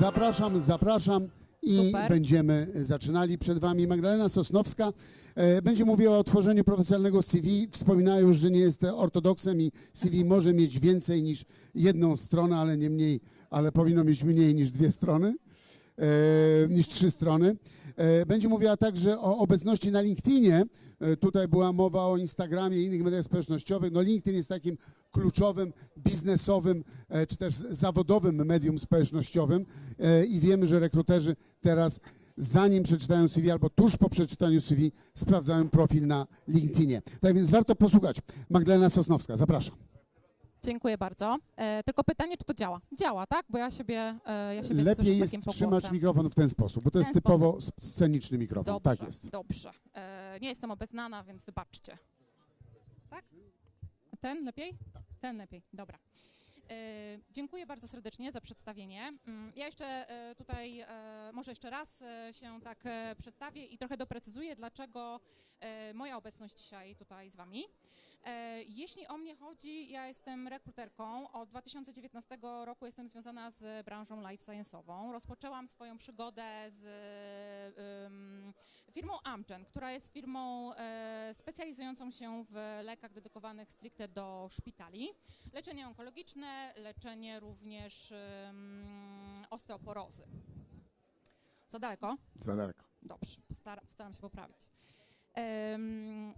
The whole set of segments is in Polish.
Zapraszam, zapraszam i Super. będziemy zaczynali. Przed Wami Magdalena Sosnowska. E, Będzie mówiła o tworzeniu profesjonalnego CV. Wspomina już, że nie jest ortodoksem i CV może mieć więcej niż jedną stronę, ale nie mniej, ale powinno mieć mniej niż dwie strony, e, niż trzy strony. E, Będzie mówiła także o obecności na LinkedInie. E, Tutaj była mowa o Instagramie i innych mediach społecznościowych. No LinkedIn jest takim kluczowym, biznesowym e, czy też zawodowym medium społecznościowym i wiemy, że rekruterzy teraz zanim przeczytają CV albo tuż po przeczytaniu CV sprawdzają profil na LinkedInie. Tak więc warto posłuchać. Magdalena Sosnowska, zapraszam. Dziękuję bardzo. E, tylko pytanie, czy to działa? Działa, tak? Bo ja siebie, e, ja siebie Lepiej jest takim trzymać pogłosem. mikrofon w ten sposób, bo to jest ten typowo s- sceniczny mikrofon. Dobrze, Tak jest. dobrze. E, nie jestem obeznana, więc wybaczcie. Tak? Ten lepiej? Ten lepiej, dobra. E, dziękuję bardzo serdecznie za przedstawienie. Mm, Ja jeszcze e, tutaj, e, może jeszcze raz e, się tak e, przedstawię i trochę doprecyzuję, dlaczego e, moja obecność dzisiaj tutaj z Wami. Jeśli o mnie chodzi, ja jestem rekruterką. Od 2019 roku jestem związana z branżą life science'ową. Rozpoczęłam swoją przygodę z firmą Amgen, która jest firmą specjalizującą się w lekach dedykowanych stricte do szpitali. Leczenie onkologiczne, leczenie również osteoporozy. Za daleko? Za daleko. Dobrze, postaram, postaram się poprawić. Em,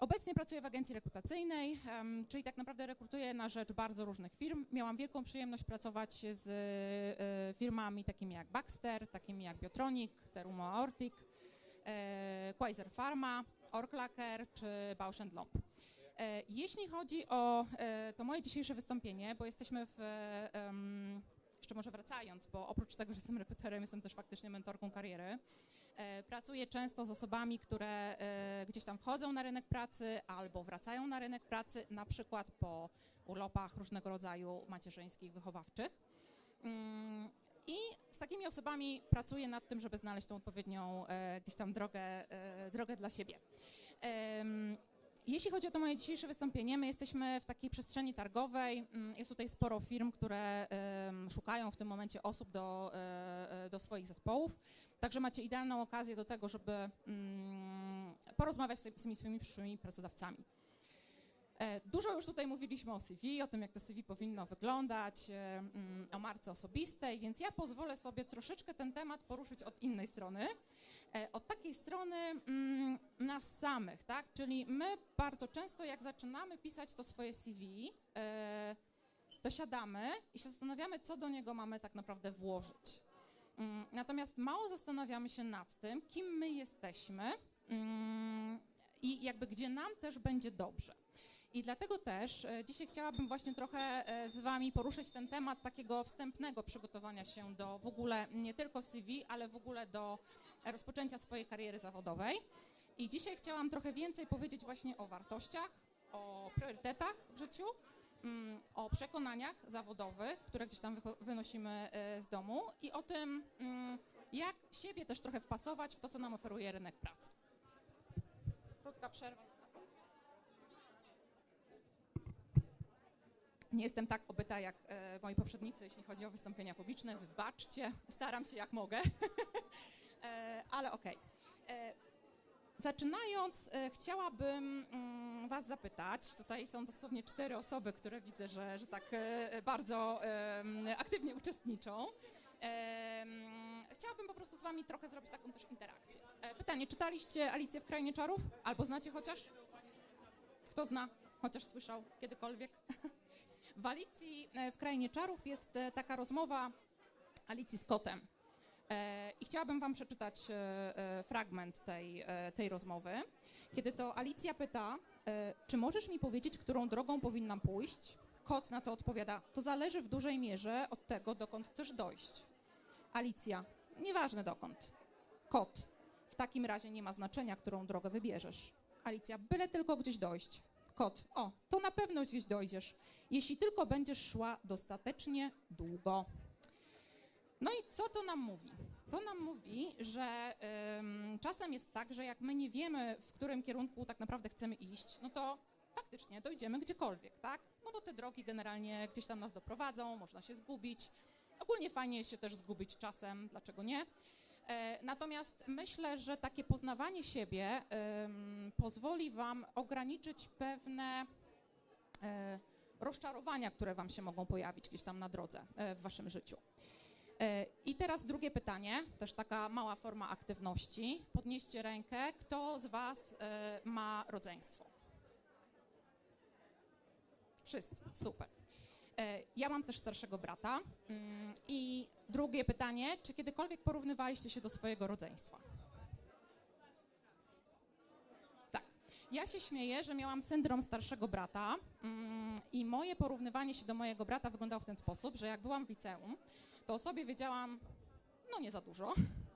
obecnie pracuję w agencji rekrutacyjnej, czyli tak naprawdę rekrutuję na rzecz bardzo różnych firm. Miałam wielką przyjemność pracować z e, firmami takimi jak Baxter, takimi jak Biotronic, Terumo Aortic, e, Quasar Pharma, Orklaker czy Bausch Lomb. E, Jeśli chodzi o to moje dzisiejsze wystąpienie, bo jesteśmy w, jeszcze może wracając, bo oprócz tego, że jestem repeterem, jestem też faktycznie mentorką kariery. E, Pracuję często z osobami, które e, gdzieś tam wchodzą na rynek pracy albo wracają na rynek pracy, na przykład po urlopach różnego rodzaju macierzyńskich, wychowawczych. Mm, I z takimi osobami pracuję nad tym, żeby znaleźć tą odpowiednią e, gdzieś tam drogę, drogę dla siebie. Jeśli chodzi o to moje dzisiejsze wystąpienie, my jesteśmy w takiej przestrzeni targowej. Mm, Jest tutaj sporo firm, które szukają w tym momencie osób do, e, e, do swoich zespołów. Także macie idealną okazję do tego, żeby mm, porozmawiać z tymi swoimi przyszłymi pracodawcami. E, Dużo już tutaj mówiliśmy o CV, o tym, jak to CV powinno wyglądać, e, mm, o marce osobistej, więc ja pozwolę sobie troszeczkę ten temat poruszyć od innej strony. E, Od takiej strony mm, nas samych, tak? Czyli my bardzo często, jak zaczynamy pisać to swoje CV, to siadamy i się zastanawiamy, co do niego mamy tak naprawdę włożyć. Mm, Natomiast mało zastanawiamy się nad tym, kim my jesteśmy i jakby gdzie nam też będzie dobrze. I dlatego też e, dzisiaj chciałabym właśnie trochę e, z Wami poruszyć ten temat takiego wstępnego przygotowania się do w ogóle nie tylko CV, ale w ogóle do rozpoczęcia swojej kariery zawodowej. I dzisiaj chciałam trochę więcej powiedzieć właśnie o wartościach, o priorytetach w życiu, mm, o przekonaniach zawodowych, które gdzieś tam wynosimy e, z domu i o tym, mm, jak siebie też trochę wpasować w to, co nam oferuje rynek pracy. Krótka przerwa. Nie jestem tak obyta jak e, moi poprzednicy, jeśli chodzi o wystąpienia publiczne. Wybaczcie, staram się jak mogę, e, ale okej. E, Zaczynając, e, chciałabym mm, Was zapytać. Tutaj są dosłownie cztery osoby, które widzę, że, że tak e, bardzo aktywnie uczestniczą. Em, Chciałabym po prostu z Wami trochę zrobić taką też interakcję. Pytanie, czytaliście Alicję w Krainie Czarów? Albo znacie chociaż? Kto zna? Chociaż słyszał kiedykolwiek? W Alicji e, w Krainie Czarów jest e, taka rozmowa Alicji z kotem. E, I chciałabym Wam przeczytać fragment tej, tej rozmowy, kiedy to Alicja pyta, czy możesz mi powiedzieć, którą drogą powinnam pójść? Kot na to odpowiada, to zależy w dużej mierze od tego, dokąd chcesz dojść. Alicja, nieważne dokąd. Kot, w takim razie nie ma znaczenia, którą drogę wybierzesz. Alicja, byle tylko gdzieś dojść. Kot, o, to na pewno gdzieś dojdziesz, jeśli tylko będziesz szła dostatecznie długo. No i co to nam mówi? To nam mówi, że ym, czasem jest tak, że jak my nie wiemy, w którym kierunku tak naprawdę chcemy iść, no to faktycznie dojdziemy gdziekolwiek, tak? No bo te drogi generalnie gdzieś tam nas doprowadzą, można się zgubić. ogólnie fajnie się też zgubić czasem, dlaczego nie? E, Natomiast myślę, że takie poznawanie siebie pozwoli Wam ograniczyć pewne e, rozczarowania, które Wam się mogą pojawić gdzieś tam na drodze e, w Waszym życiu. I teraz drugie pytanie, też taka mała forma aktywności. Podnieście rękę, kto z Was ma rodzeństwo? Wszyscy, super. E, Ja mam też starszego brata. Mm, I drugie pytanie, czy kiedykolwiek porównywaliście się do swojego rodzeństwa? Tak. Ja się śmieję, że miałam syndrom starszego brata mm, i moje porównywanie się do mojego brata wyglądało w ten sposób, że jak byłam w liceum, to o sobie wiedziałam, no nie za dużo,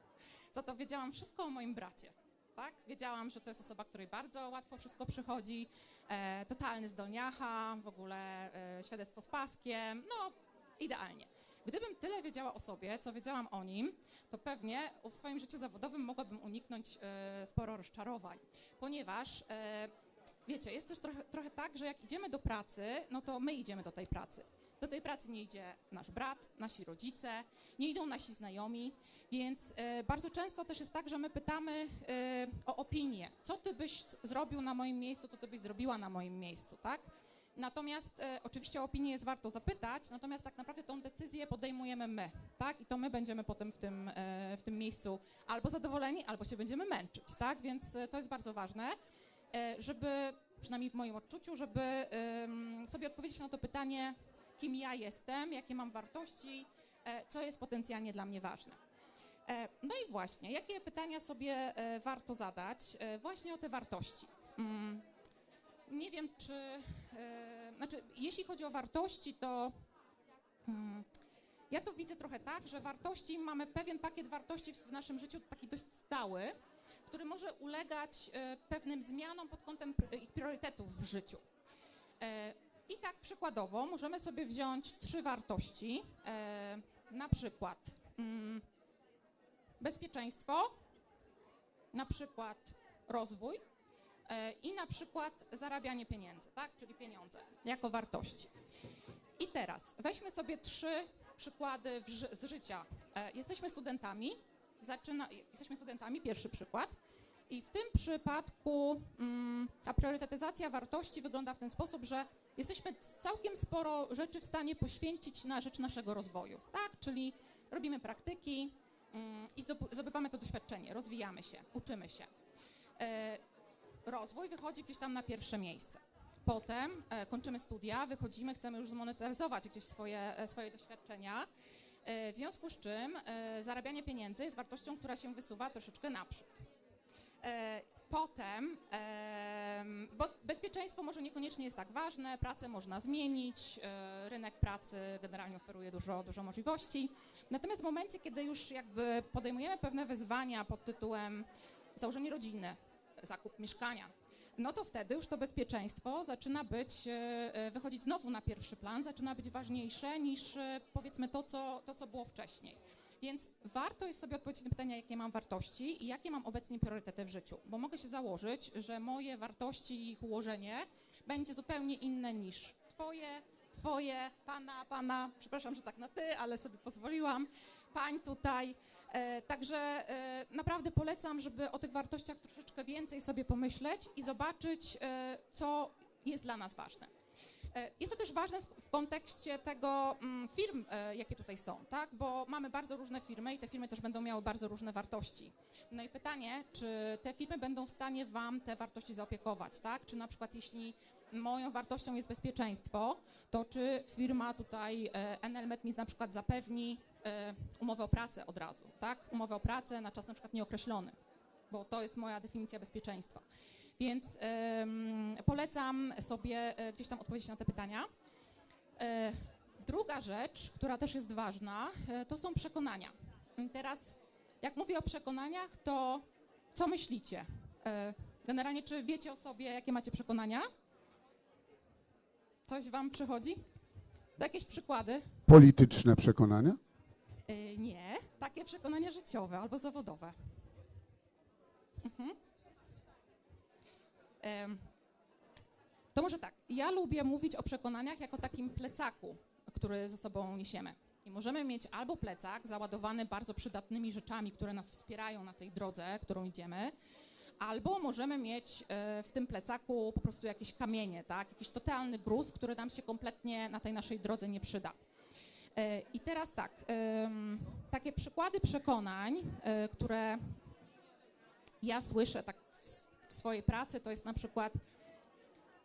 za to wiedziałam wszystko o moim bracie. Tak? Wiedziałam, że to jest osoba, której bardzo łatwo wszystko przychodzi, e, totalny zdolniacha, w ogóle e, świadectwo z paskiem, no idealnie. Gdybym tyle wiedziała o sobie, co wiedziałam o nim, to pewnie w swoim życiu zawodowym mogłabym uniknąć e, sporo rozczarowań, ponieważ e, wiecie, jest też trochę, trochę tak, że jak idziemy do pracy, no to my idziemy do tej pracy. Do tej pracy nie idzie nasz brat, nasi rodzice, nie idą nasi znajomi, więc e, bardzo często też jest tak, że my pytamy e, o opinię. Co ty byś zrobił na moim miejscu, co ty byś zrobiła na moim miejscu, tak? Natomiast e, oczywiście o opinię jest warto zapytać, natomiast tak naprawdę tą decyzję podejmujemy my, tak? I to my będziemy potem w tym, e, w tym miejscu albo zadowoleni, albo się będziemy męczyć, tak? Więc e, to jest bardzo ważne, e, żeby, przynajmniej w moim odczuciu, żeby sobie odpowiedzieć na to pytanie, kim ja jestem, jakie mam wartości, e, co jest potencjalnie dla mnie ważne. E, No i właśnie, jakie pytania sobie e, warto zadać właśnie o te wartości? Mm, Nie wiem, czy. Znaczy, jeśli chodzi o wartości, to. mm, Ja to widzę trochę tak, że wartości, mamy pewien pakiet wartości w naszym życiu taki dość stały, który może ulegać pewnym zmianom pod kątem ich priorytetów w życiu. I tak przykładowo możemy sobie wziąć trzy wartości, e, na przykład mm, bezpieczeństwo, na przykład rozwój e, i na przykład zarabianie pieniędzy, tak? Czyli pieniądze jako wartości. I teraz weźmy sobie trzy przykłady z życia. E, Jesteśmy studentami, zaczyna, jesteśmy studentami, pierwszy przykład. I w tym przypadku mm, ta priorytetyzacja wartości wygląda w ten sposób, że jesteśmy całkiem sporo rzeczy w stanie poświęcić na rzecz naszego rozwoju, tak? Czyli robimy praktyki mm, i zdobywamy to doświadczenie, rozwijamy się, uczymy się. E, rozwój wychodzi gdzieś tam na pierwsze miejsce. Potem e, kończymy studia, wychodzimy, chcemy już zmonetyzować gdzieś swoje, e, swoje doświadczenia. W związku z czym zarabianie pieniędzy jest wartością, która się wysuwa troszeczkę naprzód. Potem, em, bo bezpieczeństwo może niekoniecznie jest tak ważne, pracę można zmienić, e, rynek pracy generalnie oferuje dużo, dużo możliwości. Natomiast w momencie, kiedy już jakby podejmujemy pewne wyzwania pod tytułem założenie rodziny, zakup mieszkania, no to wtedy już to bezpieczeństwo zaczyna być, e, e, wychodzić znowu na pierwszy plan, zaczyna być ważniejsze niż powiedzmy to, co, to, co było wcześniej. Więc warto jest sobie odpowiedzieć na pytania, jakie mam wartości i jakie mam obecnie priorytety w życiu, bo mogę się założyć, że moje wartości i ich ułożenie będzie zupełnie inne niż twoje, twoje, pana, pana, przepraszam, że tak na ty, ale sobie pozwoliłam, pań tutaj. E, także e, naprawdę polecam, żeby o tych wartościach troszeczkę więcej sobie pomyśleć i zobaczyć, e, co jest dla nas ważne. E, Jest to też ważne w kontekście tego mm, firm, e, jakie tutaj są, tak? Bo mamy bardzo różne firmy i te firmy też będą miały bardzo różne wartości. No i pytanie, czy te firmy będą w stanie Wam te wartości zaopiekować, tak? Czy na przykład jeśli moją wartością jest bezpieczeństwo, to czy firma tutaj e, Enelmet mi na przykład zapewni umowę o pracę od razu, tak? Umowę o pracę na czas na przykład nieokreślony, bo to jest moja definicja bezpieczeństwa. Więc polecam sobie e, gdzieś tam odpowiedzieć na te pytania. E, druga rzecz, która też jest ważna, e, to są przekonania. Teraz, jak mówię o przekonaniach, to co myślicie? Generalnie, czy wiecie o sobie, jakie macie przekonania? Coś wam przychodzi? Jakieś przykłady? Polityczne przekonania? Nie, takie przekonania życiowe albo zawodowe. Mhm. To może tak. Ja lubię mówić o przekonaniach jako takim plecaku, który ze sobą niesiemy. I możemy mieć albo plecak załadowany bardzo przydatnymi rzeczami, które nas wspierają na tej drodze, którą idziemy, albo możemy mieć e, w tym plecaku po prostu jakieś kamienie, tak? Jakiś totalny gruz, który nam się kompletnie na tej naszej drodze nie przyda. E, I teraz tak, takie przykłady przekonań, e, które ja słyszę tak swojej pracy, to jest na przykład,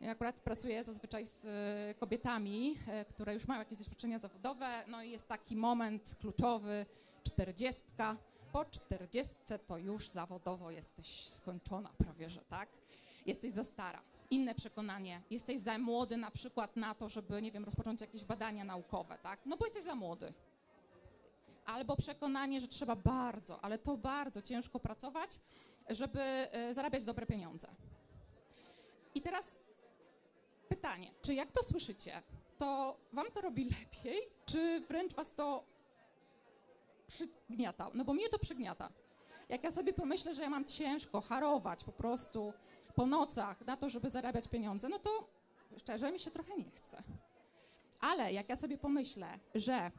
ja akurat pracuję zazwyczaj z e, kobietami, e, które już mają jakieś doświadczenia zawodowe, no i jest taki moment kluczowy, czterdziestka. Po czterdziestce to już zawodowo jesteś skończona prawie, że tak? Jesteś za stara. Inne przekonanie, jesteś za młody na przykład na to, żeby, nie wiem, rozpocząć jakieś badania naukowe, tak? No bo jesteś za młody. Albo przekonanie, że trzeba bardzo, ale to bardzo ciężko pracować, żeby e, zarabiać dobre pieniądze. I teraz pytanie, czy jak to słyszycie, to wam to robi lepiej, czy wręcz was to przygniata? No bo mnie to przygniata. Jak ja sobie pomyślę, że ja mam ciężko harować po prostu po nocach na to, żeby zarabiać pieniądze, no to szczerze mi się trochę nie chce. Ale jak ja sobie pomyślę, że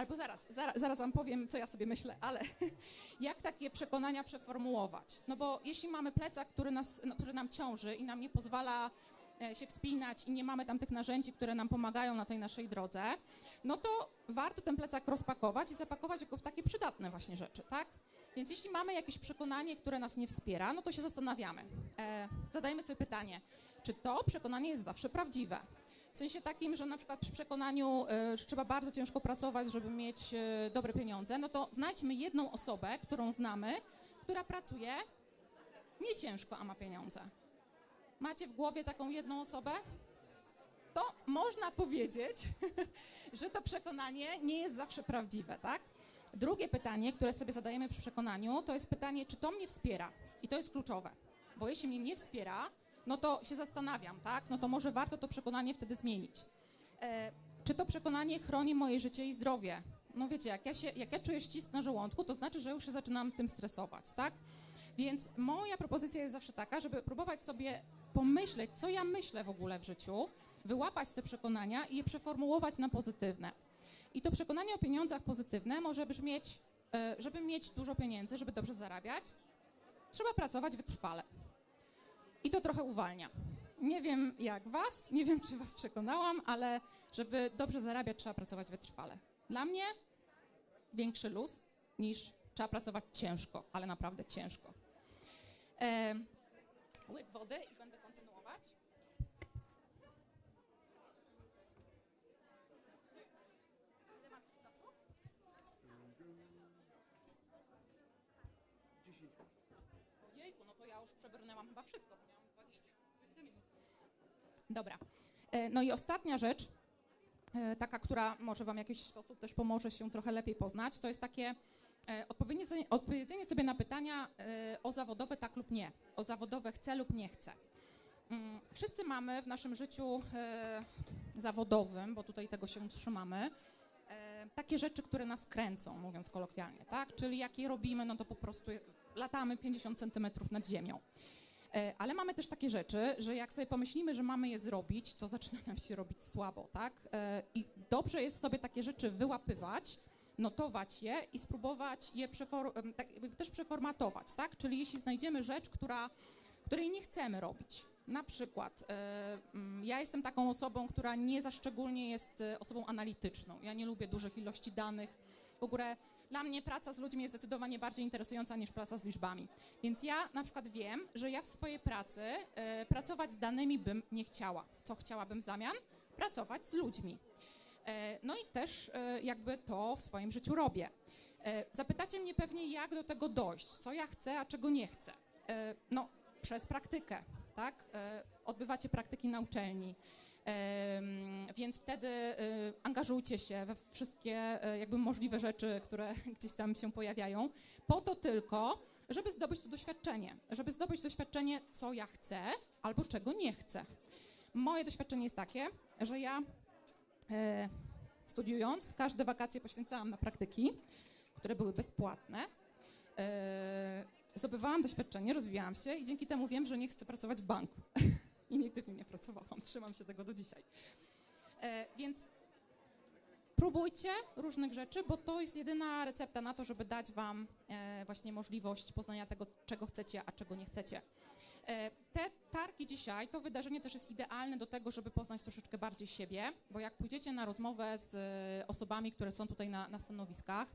Albo zaraz, zaraz, zaraz wam powiem, co ja sobie myślę, ale jak takie przekonania przeformułować? No bo jeśli mamy plecak, który, nas, no, który nam ciąży i nam nie pozwala e, się wspinać i nie mamy tam tych narzędzi, które nam pomagają na tej naszej drodze, no to warto ten plecak rozpakować i zapakować go w takie przydatne właśnie rzeczy, tak? Więc jeśli mamy jakieś przekonanie, które nas nie wspiera, no to się zastanawiamy. E, zadajmy sobie pytanie, czy to przekonanie jest zawsze prawdziwe? W sensie takim, że na przykład przy przekonaniu, y, że trzeba bardzo ciężko pracować, żeby mieć y, dobre pieniądze, no to znajdźmy jedną osobę, którą znamy, która pracuje nie ciężko, a ma pieniądze. Macie w głowie taką jedną osobę? To można powiedzieć, że to przekonanie nie jest zawsze prawdziwe, tak? Drugie pytanie, które sobie zadajemy przy przekonaniu, to jest pytanie, czy to mnie wspiera? I to jest kluczowe, bo jeśli mnie nie wspiera, no to się zastanawiam, tak? No to może warto to przekonanie wtedy zmienić. E, czy to przekonanie chroni moje życie i zdrowie? No wiecie, jak ja, się, jak ja czuję ścisk na żołądku, to znaczy, że już się zaczynam tym stresować, tak? Więc moja propozycja jest zawsze taka, żeby próbować sobie pomyśleć, co ja myślę w ogóle w życiu, wyłapać te przekonania i je przeformułować na pozytywne. I to przekonanie o pieniądzach pozytywne może brzmieć, e, żeby mieć dużo pieniędzy, żeby dobrze zarabiać, trzeba pracować wytrwale. I to trochę uwalnia. Nie wiem jak was, nie wiem czy was przekonałam, ale żeby dobrze zarabiać, trzeba pracować wytrwale. Dla mnie większy luz niż trzeba pracować ciężko, ale naprawdę ciężko. E, łyk wody i będę kontynuować. Ojejku, no to ja już przebrnęłam chyba wszystko, bo miałam 20, 20 minut. Dobra. E, No i ostatnia rzecz, e, taka, która może Wam w jakiś sposób też pomoże się trochę lepiej poznać, to jest takie e, odpowiedzenie, sobie na pytania o zawodowe tak lub nie, o zawodowe chcę lub nie chcę. Mm, Wszyscy mamy w naszym życiu zawodowym, bo tutaj tego się trzymamy, takie rzeczy, które nas kręcą, mówiąc kolokwialnie, tak? Czyli jak je robimy, no to po prostu latamy 50 centymetrów nad ziemią. E, Ale mamy też takie rzeczy, że jak sobie pomyślimy, że mamy je zrobić, to zaczyna nam się robić słabo, tak? E, I dobrze jest sobie takie rzeczy wyłapywać, notować je i spróbować je przefor- tak też przeformatować, tak? Czyli jeśli znajdziemy rzecz, która, której nie chcemy robić, na przykład e, mm, ja jestem taką osobą, która nie za szczególnie jest osobą analityczną. Ja nie lubię dużych ilości danych. W ogóle dla mnie praca z ludźmi jest zdecydowanie bardziej interesująca niż praca z liczbami. Więc ja na przykład wiem, że ja w swojej pracy e, pracować z danymi bym nie chciała. Co chciałabym w zamian? Pracować z ludźmi. E, no i też e, jakby to w swoim życiu robię. Zapytacie mnie pewnie, jak do tego dojść, co ja chcę, a czego nie chcę. No, przez praktykę, tak? Odbywacie praktyki na uczelni. Więc wtedy e, angażujcie się we wszystkie e, jakby możliwe rzeczy, które gdzieś tam się pojawiają, po to tylko, żeby zdobyć to doświadczenie, żeby zdobyć doświadczenie, co ja chcę albo czego nie chcę. Moje doświadczenie jest takie, że ja e, studiując, każde wakacje poświęcałam na praktyki, które były bezpłatne. E, zdobywałam doświadczenie, rozwijałam się i dzięki temu wiem, że nie chcę pracować w banku. I nigdy w nim nie pracowałam, trzymam się tego do dzisiaj. E, więc próbujcie różnych rzeczy, bo to jest jedyna recepta na to, żeby dać wam e, właśnie możliwość poznania tego, czego chcecie, a czego nie chcecie. E, Te targi dzisiaj, to wydarzenie też jest idealne do tego, żeby poznać troszeczkę bardziej siebie, bo jak pójdziecie na rozmowę z e, osobami, które są tutaj na, na stanowiskach,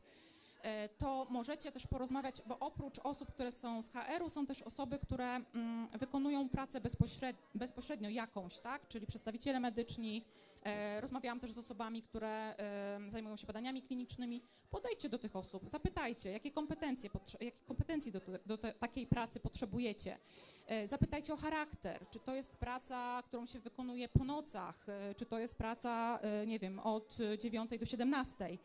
to możecie też porozmawiać, bo oprócz osób, które są z HR-u, są też osoby, które mm, wykonują pracę bezpośred, bezpośrednio jakąś, tak? Czyli przedstawiciele medyczni. E, rozmawiałam też z osobami, które e, zajmują się badaniami klinicznymi. Podejdźcie do tych osób, zapytajcie, jakie kompetencje, jakie kompetencji do, do te, takiej pracy potrzebujecie. E, Zapytajcie o charakter, czy to jest praca, którą się wykonuje po nocach, czy to jest praca, nie wiem, od e, 9 do 17.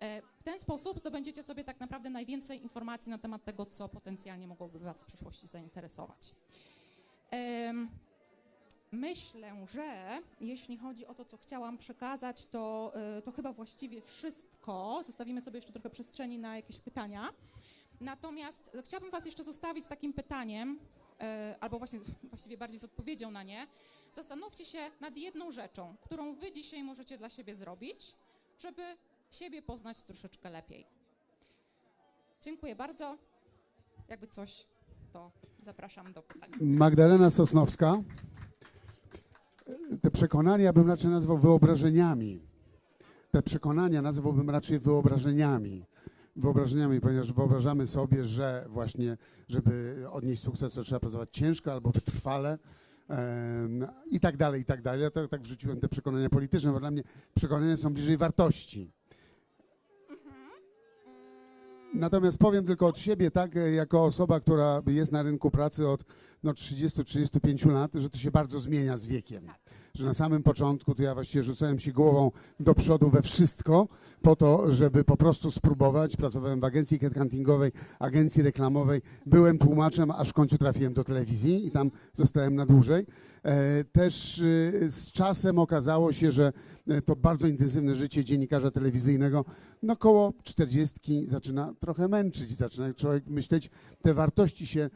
E, W ten sposób zdobędziecie sobie tak naprawdę najwięcej informacji na temat tego, co potencjalnie mogłoby Was w przyszłości zainteresować. Myślę, że jeśli chodzi o to, co chciałam przekazać, to, e, to chyba właściwie wszystko. Zostawimy sobie jeszcze trochę przestrzeni na jakieś pytania. Natomiast chciałabym Was jeszcze zostawić z takim pytaniem, e, albo właśnie właściwie bardziej z odpowiedzią na nie. Zastanówcie się nad jedną rzeczą, którą Wy dzisiaj możecie dla siebie zrobić, żeby siebie poznać troszeczkę lepiej. Dziękuję bardzo. Jakby coś, to zapraszam do pytań. Magdalena Sosnowska. Te przekonania bym raczej nazwał wyobrażeniami. Te przekonania nazwałbym raczej wyobrażeniami. Wyobrażeniami, ponieważ wyobrażamy sobie, że właśnie, żeby odnieść sukces, to trzeba pracować ciężko albo wytrwale. I tak dalej, i tak dalej. Ja tak, tak wrzuciłem te przekonania polityczne, bo dla mnie przekonania są bliżej wartości. Natomiast powiem tylko od siebie, tak, e, jako osoba, która jest na rynku pracy od no, 30-35 lat, że to się bardzo zmienia z wiekiem. Że na samym początku to ja właściwie rzucałem się głową do przodu we wszystko, po to, żeby po prostu spróbować. Pracowałem w agencji headhuntingowej, agencji reklamowej, byłem tłumaczem, aż w końcu trafiłem do telewizji i tam zostałem na dłużej. E, Też e, z czasem okazało się, że to bardzo intensywne życie dziennikarza telewizyjnego, no koło 40 zaczyna trochę męczyć, zaczyna człowiek myśleć, te wartości się e,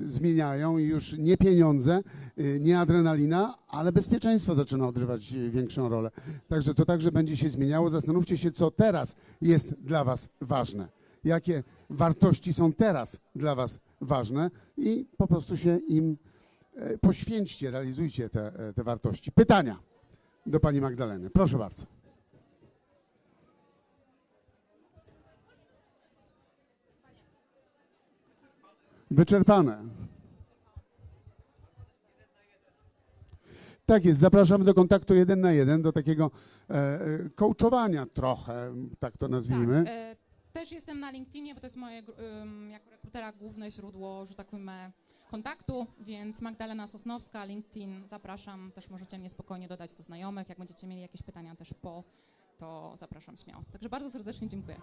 zmieniają i już nie pieniądze, e, nie adrenalina, ale bezpieczeństwo zaczyna odgrywać e, większą rolę. Także to także będzie się zmieniało. Zastanówcie się, co teraz jest dla Was ważne. Jakie wartości są teraz dla Was ważne i po prostu się im e, poświęćcie, realizujcie te, e, te wartości. Pytania do Pani Magdaleny. Proszę bardzo. Wyczerpane. Tak jest, zapraszamy do kontaktu jeden na jeden, do takiego e, e, coachowania trochę, tak to nazwijmy. Tak, e, też jestem na LinkedInie, bo to jest moje ym, jako rekrutera główne źródło, że tak powiem, kontaktu, więc Magdalena Sosnowska, LinkedIn, zapraszam, też możecie mnie spokojnie dodać do znajomych, jak będziecie mieli jakieś pytania też po, to zapraszam śmiało. Także bardzo serdecznie dziękuję.